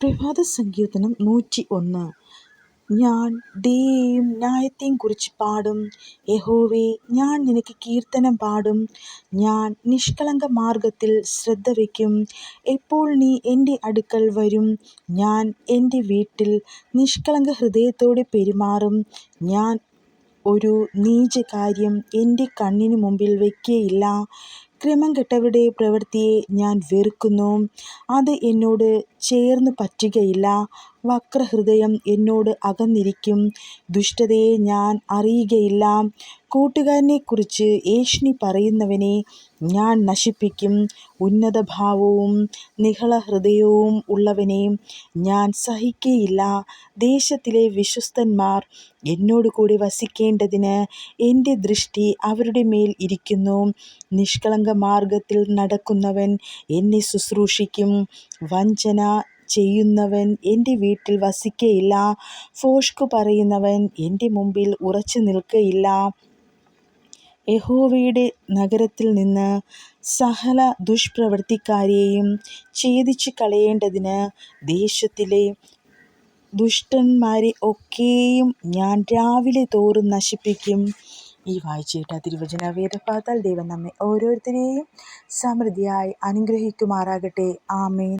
പ്രഭാത സങ്കീർത്തനം നൂറ്റി ഒന്ന് ഞാൻ ദയയെയും ന്യായത്തെയും കുറിച്ച് പാടും. യഹോവേ ഞാൻ നിനക്ക് കീർത്തനം പാടും. ഞാൻ നിഷ്കളങ്ക മാർഗത്തിൽ ശ്രദ്ധ വയ്ക്കും. എപ്പോൾ നീ എന്റെ അടുക്കൽ വരും? ഞാൻ എന്റെ വീട്ടിൽ നിഷ്കളങ്ക ഹൃദയത്തോടെ പെരുമാറും. ഞാൻ ഒരു നീചകാര്യം എന്റെ കണ്ണിന് മുമ്പിൽ വയ്ക്കുകയില്ല ക്രമം കെട്ടവരുടെ പ്രവൃത്തിയെ ഞാൻ വെറുക്കുന്നു. അത് എന്നോട് ചേർന്ന് പറ്റുകയില്ല. വക്രഹൃദയം എന്നോട് അകന്നിരിക്കും. ദുഷ്ടതയെ ഞാൻ അറിയുകയില്ല. കൂട്ടുകാരനെക്കുറിച്ച് ഏഷ്ണി പറയുന്നവനെ ഞാൻ നശിപ്പിക്കും. ഉന്നതഭാവവും നിഹളഹൃദയവും ഉള്ളവനെ ഞാൻ സഹിക്കയില്ല. ദേശത്തിലെ വിശ്വസ്തന്മാർ എന്നോടുകൂടി വസിക്കേണ്ടതിന് എന്റെ ദൃഷ്ടി അവരുടെ മേൽ ഇരിക്കുന്നു. നിഷ്കളങ്ക മാർഗത്തിൽ നടക്കുന്നവൻ എന്നെ ശുശ്രൂഷിക്കും. വഞ്ചന ചെയ്യുന്നവൻ എന്റെ വീട്ടിൽ വസിക്കുകയില്ല ഫോഷ്കു പറയുന്നവൻ എന്റെ മുമ്പിൽ ഉറച്ചു നിൽക്കുകയില്ല യഹോവയുടെ നഗരത്തിൽ നിന്ന് സഹല ദുഷ്പ്രവൃത്തിക്കാരെയും ഛേദിച്ചു കളയേണ്ടതിന് ദേശത്തിലെ ദുഷ്ടന്മാരെ ഒക്കെയും ഞാൻ രാവിലെ തോറും നശിപ്പിക്കും. ഈ വായിച്ചേട്ട തിരുവചന വേദപാതാൽ ദൈവം നമ്മെ ഓരോരുത്തരെയും സമൃദ്ധിയായി അനുഗ്രഹിക്കുമാറാകട്ടെ. ആമേൻ.